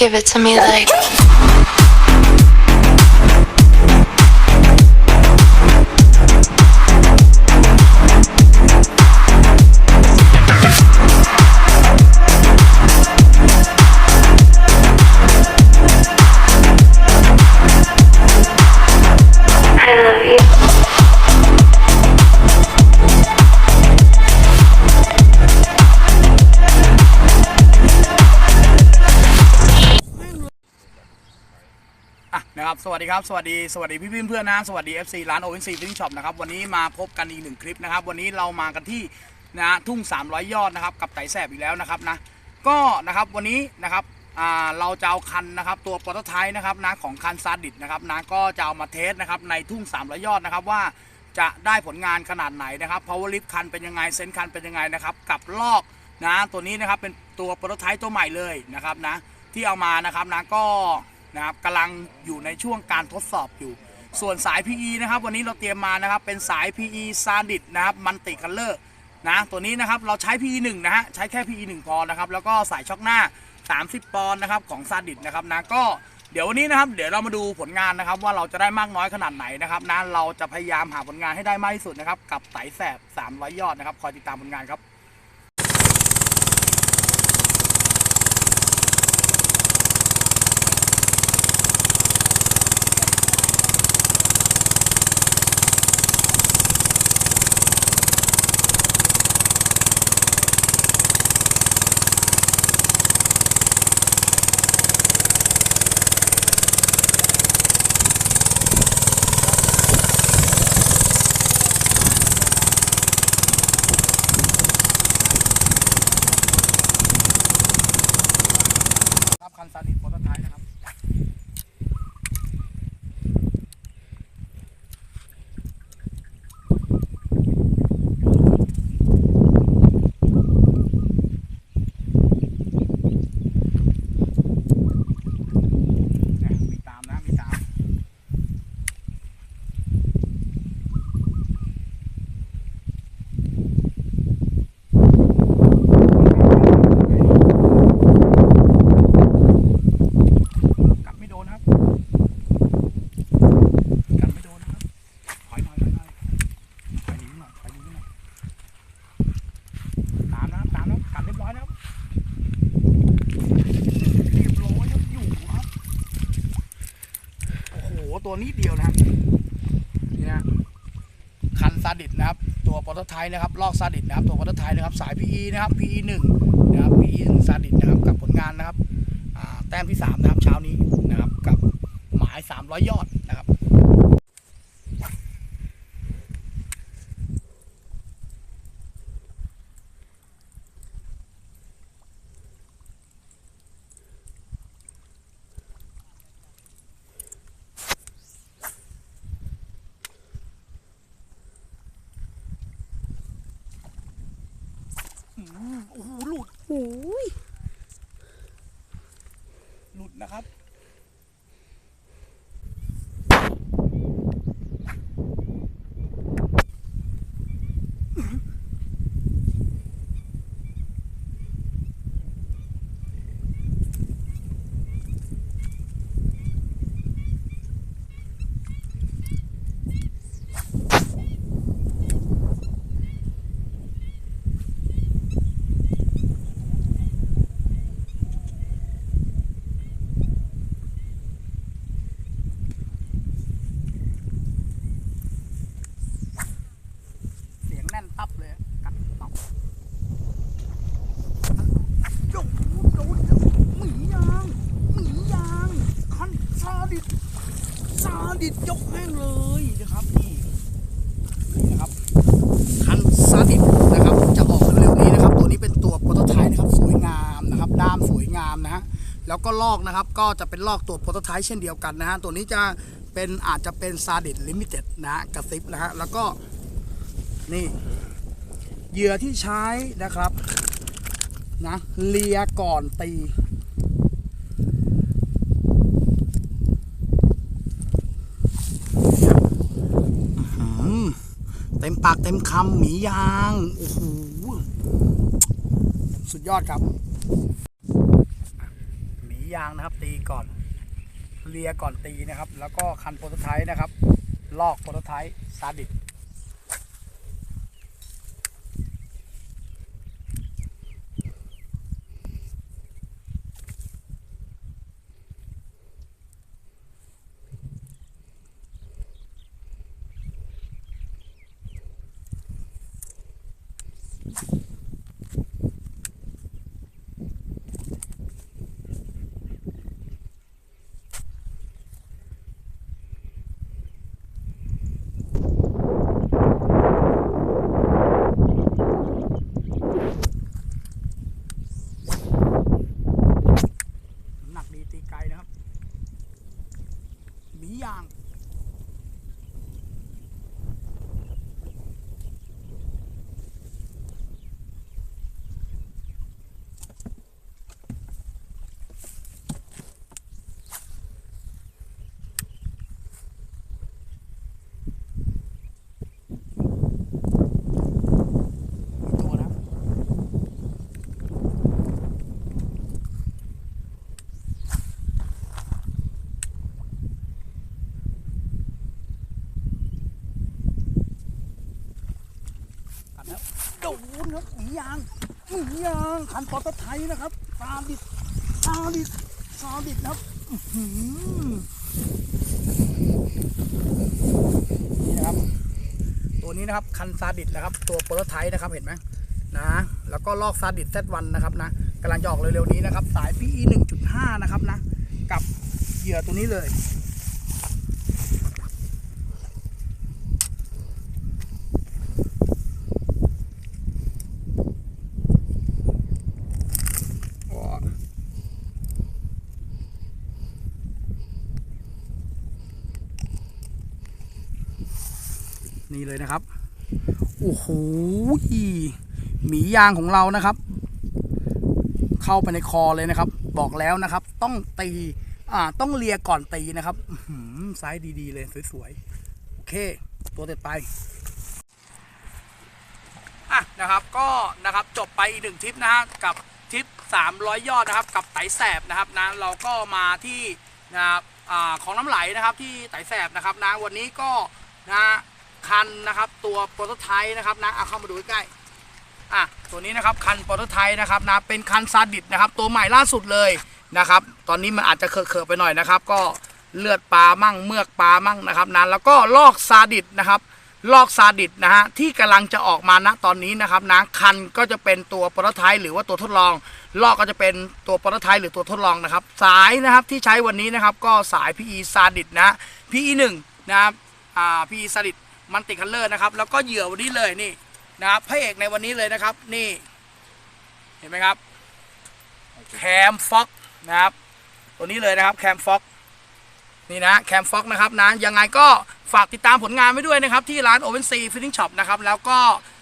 Give it to me like. I love you. สวัสดีครับ สวัสดีสวัสดีพี่เพื่อนๆนะ สวัสดี FC ร้าน o อ n c Fishing Shop นะครับ วันนี้มาพบกันอีกหนึ่งคลิปนะครับ วันนี้เรามากันที่นะทุ่ง 300 ยอดนะครับ กับไต่แสบอีกแล้วนะครับนะ ก็นะครับวันนี้นะครับอ่าเราจะเอาคันนะครับตัวโปรโตไทป์นะครับนะของคันซาดิสนะครับนะก็จะเอามาเทสนะครับในทุ่ง 300 ยอดนะครับว่าจะได้ผลงานขนาดไหนนะครับ power lift คันเป็นยังไงเซนคันเป็นยังไงนะครับกับลอกนะตัวนี้นะครับเป็นตัวโปรโตไทป์ตัวใหม่เลยนะครับนะที่เอามานะครับนะก็ นะครับกำลังอยู่ในช่วงการทดสอบอยู่ ส่วนสาย PE นะครับ วันนี้เราเตรียมมานะครับเป็นสาย PE ซาดิ s นะครับมันติคัลเลอร์นะตัวนี้นะครับเราใช้ PE 1นะฮะใช้แค่ PE 1พอนะครับแล้วก็สายช็อคหน้า 30 ปอนด์นะครับของซาดิ s นะครับนะก็เดี๋ยววันนี้นะครับเดี๋ยวเรามาดูผลงานนะครับว่าเราจะได้มากน้อยขนาดไหนนะครับนะเราจะพยายามหาผลงานให้ได้มากที่สุดนะครับกับไตแสบ300ยอดนะครับคอยติดตามผลงานครับ คันซาดิสโปรตไทป์นะครับ เนี่ยมีตามนะ มีตาม กัดไม่โดนนะครับ กัดไม่โดนนะครับ ถอยหน่อยถอยหน่อยถอยหนีหน่อยถอยหนีหน่อยตามนะครับตามนะครับกัดเรียบร้อยนะครับเรียบร้อยครับอยู่ครับ โอ้โห ตัวนี้เดียวนะครับนี่นะคันซาดิสนะครับ ตัวปรโตไทยนะครับลอกซาดิสนะครับตัวปรโตไทยนะครับสาย PE นะครับ PE หนึ่งนะครับ PE 1ซาดิสนะครับกับผลงานนะครับแต้มที่3นะครับเช้านี้นะครับกับหมาย300ยอดนะครับ โอ้โหหลุดโอ้ย หลุดนะครับ เสียงแน่นตับเลยกัดเมาโยกโดนหมียางหมียางคันซาดิสซา ดิสยกแม่งเลยนะครับนี่นะครับคันซาดิสนะครับจะออกเร็วๆนี้นะครับ ตัวนี้เป็นตัวโปรโตไทป์นะครับสวยงามนะครับด้ามสวยงามนะฮะแล้วก็ลอกนะครับก็จะเป็นลอกตัวโปรโตไทป์เช่นเดียวกันนะฮะตัวนี้จะเป็นอาจจะเป็นซาดิสลิมิเต็ดนะฮะกระซิบนะฮะแล้วก็นี่เหยื่อที่ใช้นะครับนะเลียก่อนตี อื้อหือ เต็มปากเต็มคำหมียาง โอ้โห สุดยอดครับหมียางนะครับ ตีก่อน เลียก่อนตีนะครับ แล้วก็คันโปรโตไทป์นะครับ ลอกโปรโตไทป์ซาดิสน้ำหนักดีตีไกลนะครับหมียาง มีตัวนะ ตัดแล้ว โดนครับหมียางหมียางคันปอตไทยนะครับซาดิสซาดิสซาดิสนะครับนี่นะครับ ตัวนี้นะครับคันซาดิสนะครับ ตัวโปรโตไทป์นะครับเห็นไหมนะแล้วก็ลอกซาดิสเซตวันนะครับนะกำลังจะออกเร็วๆนี้นะครับ สาย PE 1.5 นะครับนะ กับเหยื่อตัวนี้เลย นี่เลยนะครับ โอ้โหหมียางของเรานะครับ เข้าไปในคอเลยนะครับ บอกแล้วนะครับ ต้องตีอ่าต้องเลียก่อนตีนะครับอื้อหือไซส์ดีๆเลยสวยๆ โอเค ตัวเด็ดไปอะนะครับก็นะครับจบไปอีกหนึ่งทริปนะฮะกับทริป 300 ยอดนะครับ กับไตแสบนะครับนะเราก็มาที่นะครับอาของน้ำไหลนะครับที่ไตแสบนะครับนะวันนี้ก็นะ คันนะครับ ตัวโปรโตไทป์นะครับนะเอาเข้ามาดูใกล้ๆอะตัวนี้นะครับคันโปรโตไทป์นะครับนะเป็นคันซาดิสนะครับตัวใหม่ล่าสุดเลยนะครับ ตอนนี้มันอาจจะเคอะๆไปหน่อยนะครับ ก็เลือดปลามั่งเมือกปลามั่งนะครับนะแล้วก็ลอกซาดิสนะครับลอกซาดิสนะฮะที่กำลังจะออกมาณตอนนี้นะครับนะคันก็จะเป็นตัวโปรโตไทป์หรือว่าตัวทดลอง ลอกก็จะเป็นตัวโปรโตไทป์หรือตัวทดลองนะครับ สายนะครับที่ใช้วันนี้นะครับก็สาย PE ซาดิสนะ PE 1นะครับอ่า PE ซาดิส มันติคัลเลอร์นะครับแล้วก็เหยื่อวันนี้เลยนี่นะครับพระเอกในวันนี้เลยนะครับนี่ เห็นไหมครับแคมฟ็อกนะครับตัวนี้เลยนะครับแคมฟ็อกนี่นะแคมฟ็อกนะครับนะยังไงก็ฝากติดตามผลงานไว้ด้วยนะครับ ที่ร้าน Open Sea Fishing Shop นะครับแล้วก็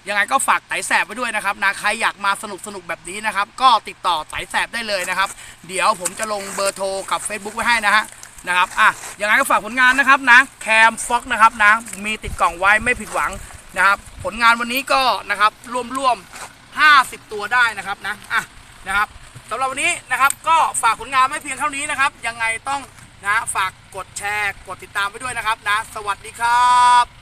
ยังไงก็ฝากไตแสบไว้ด้วยนะครับนะใครอยากมาสนุกสนุกแบบนี้นะครับ ก็ติดต่อไตแสบได้เลยนะครับ เดี๋ยวผมจะลงเบอร์โทรกับ Facebook ไว้ให้นะฮะ นะครับอะยังไงก็ฝากผลงานนะครับนะแคมฟ็อกนะครับนะมีติดกล่องไว้ไม่ผิดหวังนะครับผลงานวันนี้ก็นะครับรวมๆ50 ตัวได้นะครับนะอะนะครับสำหรับวันนี้นะครับก็ฝากผลงานไม่เพียงเท่านี้นะครับ ยังไงต้องนะฝากกดแชร์ กดติดตามไปด้วยนะครับนะ สวัสดีครับ